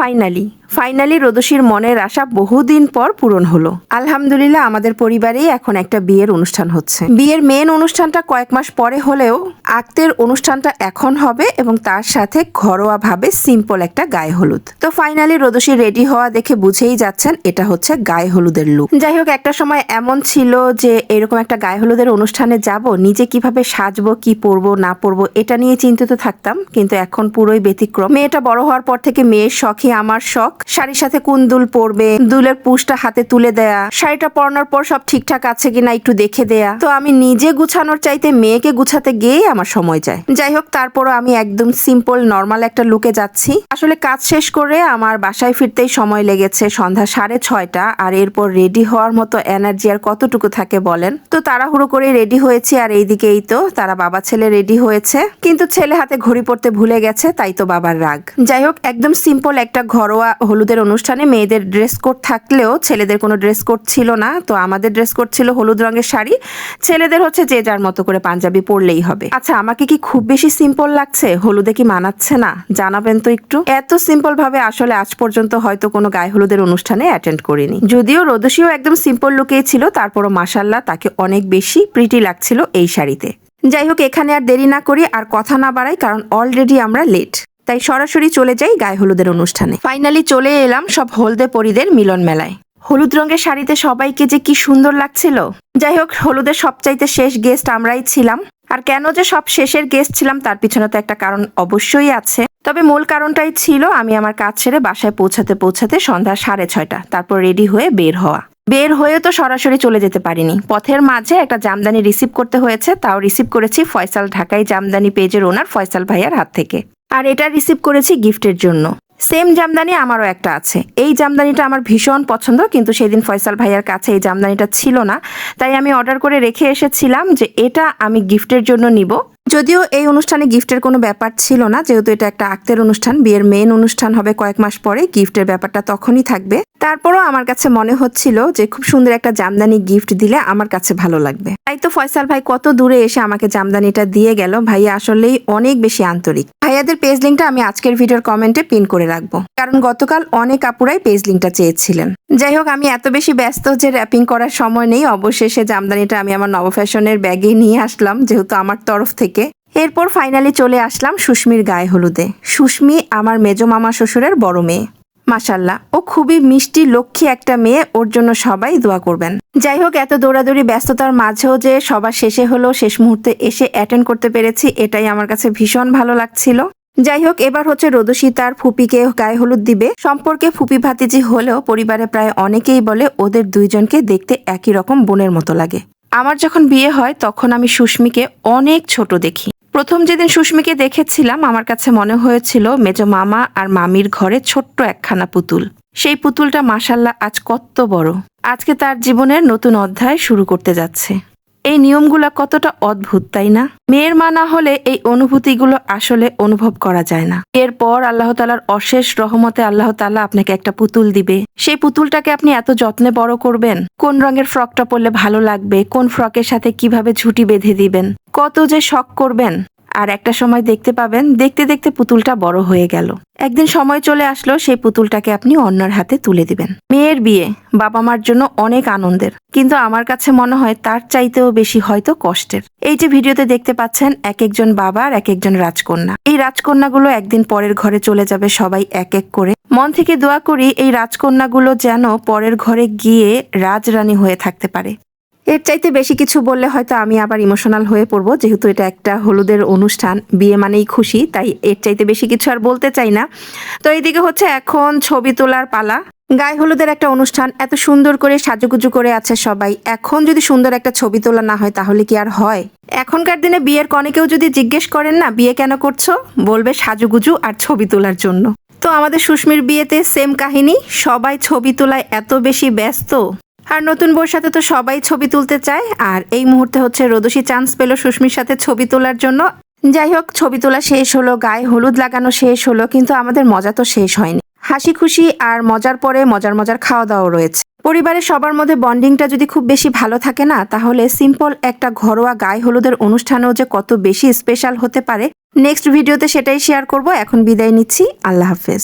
Finally finally রোদসীর মনের আশা বহুদিন পর পূরণ হলো। আলহামদুলিল্লাহ, আমাদের পরিবারেই এখন একটা বিয়ের অনুষ্ঠান হচ্ছে। বিয়ের মেন অনুষ্ঠানটা কয়েক মাস পরে হলেও আক্তের অনুষ্ঠানটা এখন হবে এবং তার সাথে ঘরোয়া ভাবে সিম্পল একটা গায়ে হলুদ। তো ফাইনালি রোদসী রেডি হওয়া দেখে বুঝেই যাচ্ছেন, এটা হচ্ছে গায়ে হলুদের লুক যাই হোক, একটা সময় এমন ছিল যে এরকম একটা গায়ে হলুদের অনুষ্ঠানে যাব, নিজে কীভাবে সাজবো, কি পরবো, না পরবো, এটা নিয়ে চিন্তিত থাকতাম, কিন্তু এখন পুরোই ব্যতিক্রম। মেয়েটা বড় হওয়ার পর থেকে মেয়ের শখই আমার শখ শাড়ির সাথে কোন দুল পরবে? দুলের পুষটা হাতে তুলে দেয়া। শাড়িটা পরানোর পর সব ঠিকঠাক আছে কিনা একটু দেখে দেয়া। তো আমি নিজে গুছানোর চাইতে মেয়েকে গুছাতে গিয়েই আমার সময় যায়। যাই হোক, তারপরও আমি একদম সিম্পল নর্মাল একটা লুকে যাচ্ছি। আসলে কাজ শেষ করে আমার বাসায় ফিরতেই সময় লেগেছে সন্ধ্যা সাড়ে ছয়টা, আর এরপর রেডি হওয়ার মতো এনার্জি আর কতটুকু থাকে বলেন? তো তাড়াহুড়ো করে রেডি হয়েছি, আর এইদিকেই তো তারা বাবা ছেলে রেডি হয়েছে। কিন্তু ছেলে হাতে ঘড়ি পড়তে ভুলে গেছে, তাই তো বাবার রাগ। যাই হোক, একদম সিম্পল একটা ঘরোয়া হলুদের অনুষ্ঠানে মেয়েদের ড্রেস কোড থাকলেও ছেলেদের কোনো ড্রেস কোড ছিল না। তো আমাদের ড্রেস কোড ছিল হলুদ রঙের শাড়ি। ছেলেদের হচ্ছে যে যার মতো করে পাঞ্জাবি পরলেই হবে। আচ্ছা আমাকে কি খুব বেশি সিম্পল লাগছে? হলুদে কি মানাচ্ছে না? জানাবেন তো একটু। এত সিম্পল ভাবে আসলে আজ পর্যন্ত হয়তো কোনো গায়ে হলুদের অনুষ্ঠানে অ্যাটেন্ড করিনি। যদিও রোদসীও একদম সিম্পল লুকেই ছিল, তারপরও মাসাল্লাহ তাকে অনেক বেশি প্রিটি লাগছিল এই শাড়িতে। যাই হোক, এখানে আর দেরি না করি, আর কথা না বাড়াই, কারণ অলরেডি আমরা লেট তাই সরাসরি চলে যাই গায়ে হলুদের অনুষ্ঠানে। ফাইনালি চলে এলাম সব হলদে পরিদের মিলন মেলায়। হলুদ রঙের শাড়িতে সবাইকে যে কি সুন্দর লাগছিল। যাই হোক, হলুদের সবচাইতে শেষ গেস্ট আমরাই ছিলাম। আর কেন যে সব শেষের গেস্ট ছিলাম তার পিছনে তো একটা কারণ অবশ্যই আছে। তবে মূল কারণটাই ছিল আমি আমার কাজ ছেড়ে বাসায় পৌঁছাতে পৌঁছাতে সন্ধ্যা সাড়ে ছয়টা, তারপর রেডি হয়ে বের হওয়া। বের হয়ে তো সরাসরি চলে যেতে পারিনি। পথের মাঝে একটা জামদানি রিসিভ করতে হয়েছে, তাও রিসিভ করেছি ফয়সাল ঢাকাই জামদানি পেজের ওনার ফয়সাল ভাইয়ার হাত থেকে। আর এটা রিসিভ করেছি গিফটের জন্য। সেম জামদানি আমারও একটা আছে। এই জামদানিটা আমার ভীষণ পছন্দ, কিন্তু সেদিন ফয়সাল ভাইয়ার কাছে এই জামদানিটা ছিল না। তাই আমি অর্ডার করে রেখে এসেছিলাম যে এটা আমি গিফটের জন্য নিব। যদিও এই অনুষ্ঠানে গিফটের কোনো ব্যাপার ছিল না, যেহেতু এটা একটা আক্তের অনুষ্ঠান, বিয়ের মেন অনুষ্ঠান হবে কয়েক মাস পরে, গিফটের ব্যাপারটা তখনই থাকবে। তারপরও আমার কাছে মনে হচ্ছিল যে খুব সুন্দর একটা জামদানি গিফট দিলে আমার কাছে ভালো লাগবে। তাই তো ফয়সাল ভাই কত দূরে এসে আমাকে জামদানিটা দিয়ে গেল। ভাইয়া আসলেই অনেক বেশি আন্তরিক। ভাইয়াদের পেজ লিঙ্কটা আমি আজকের ভিডিওর কমেন্টে পিন করে রাখব। কারণ গতকাল অনেক আপুরাই পেজ লিঙ্কটা চেয়েছিলেন। যাই হোক, আমি এত বেশি ব্যস্ত যে র্যাপিং করার সময় নেই, অবশেষে জামদানিটা আমি আমার নবফ্যাশনের ব্যাগে নিয়ে আসলাম, যেহেতু আমার তরফ থেকে। এরপর ফাইনালি চলে আসলাম সুস্মির গায়ে হলুদে। সুস্মি আমার মেজো মামা শ্বশুরের বড় মেয়ে। মাসাল্লাহ ও খুবই মিষ্টি, লক্ষ্মী একটা মেয়ে, ওর জন্য সবাই দোয়া করবেন। যাই হোক, এত দৌড়াদৌড়ি, ব্যস্ততার মাঝেও যে সবার শেষে হলো, শেষ মুহূর্তে এসে অ্যাটেন্ড করতে পেরেছি, এটাই আমার কাছে ভীষণ ভালো লাগছিল। যাই হোক, এবার হচ্ছে রোদসী তার ফুপিকে গায়ে হলুদ দিবে। সম্পর্কে ফুপি ভাতিজি হলেও পরিবারে প্রায় অনেকেই বলে, ওদের দুইজনকে দেখতে একই রকম বোনের মতো লাগে। আমার যখন বিয়ে হয়, তখন আমি সুস্মিকে অনেক ছোট দেখি। প্রথম যেদিন সুস্মিকে দেখেছিলাম, আমার কাছে মনে হয়েছিল মেজ মামা আর মামির ঘরে ছোট্ট একখানা পুতুল। সেই পুতুলটা মাসাল্লাহ আজ কত বড়। আজকে তার জীবনের নতুন অধ্যায় শুরু করতে যাচ্ছে। এই নিয়মগুলো কতটা অদ্ভুত, তাই না? মেয়ের মা না হলে এই অনুভূতিগুলো আসলে অনুভব করা যায় না। এরপর আল্লাহ তালার অশেষ রহমতে আল্লাহ তালা আপনাকে একটা পুতুল দিবে। সেই পুতুলটাকে আপনি এত যত্নে বড় করবেন? কোন রঙের ফ্রকটা পরলে ভালো লাগবে? কোন ফ্রকের সাথে কীভাবে ঝুটি বেঁধে দিবেন? কত যে শখ করবেন? আর একটা সময় দেখতে পাবেন, দেখতে দেখতে পুতুলটা বড় হয়ে গেল। একদিন সময় চলে আসলো, সেই পুতুলটাকে আপনি অন্যের হাতে তুলে দিবেন। মেয়ের বিয়ে বাবা মার জন্য অনেক আনন্দের। কিন্তু আমার কাছে মনে হয় তার চাইতেও বেশি হয়তো কষ্টের। এই যে ভিডিওতে দেখতে পাচ্ছেন এক একজন বাবা আর এক একজন রাজকন্যা। এই রাজকন্যাগুলো একদিন পরের ঘরে চলে যাবে সবাই এক এক করে। মন থেকে দোয়া করি, এই রাজকন্যাগুলো যেন পরের ঘরে গিয়ে রাজরানী হয়ে থাকতে পারে। এর চাইতে বেশি কিছু বললে হয়তো আমি আবার ইমোশনাল হয়ে পড়ব, যেহেতু এটা একটা হলুদের অনুষ্ঠান, বিয়ে মানেই খুশি, তাই এর চাইতে বেশি কিছু আর বলতে চাই না। তো এইদিকে হচ্ছে এখন ছবি তোলার পালা। গায়ে হলুদের একটা অনুষ্ঠান, এত সুন্দর করে সাজুগুজু করে আছে সবাই। এখন যদি সুন্দর একটা ছবি তোলা না হয়, তাহলে কি আর হয়? এখনকার দিনে বিয়ের কনেকেও যদি জিজ্ঞেস করেন, না, বিয়ে কেন করছ? বলবে সাজুগুজু আর ছবি তোলার জন্য। তো আমাদের সুস্মির বিয়েতে সেম কাহিনী, সবাই ছবি তোলায় এত বেশি ব্যস্ত। আর নতুন বউর সাথে তো সবাই ছবি তুলতে চায়, আর এই মুহূর্তে হচ্ছে রোদসী চান্স পেল সুস্মির সাথে ছবি তোলার জন্য। যাই হোক, ছবি তোলা শেষ হলো, গায়ে হলুদ লাগানো শেষ হলো, কিন্তু আমাদের মজা তো শেষ হয়নি। হাসি খুশি আর মজার পরে মজার মজার খাওয়া দাওয়া রয়েছে। পরিবারের সবার মধ্যে বন্ডিংটা যদি খুব বেশি ভালো থাকে না, তাহলে সিম্পল একটা ঘরোয়া গায়ে হলুদের অনুষ্ঠানেও যে কত বেশি স্পেশাল হতে পারে, নেক্সট ভিডিওতে সেটাই শেয়ার করব। এখন বিদায় নিচ্ছি, আল্লাহ হাফেজ।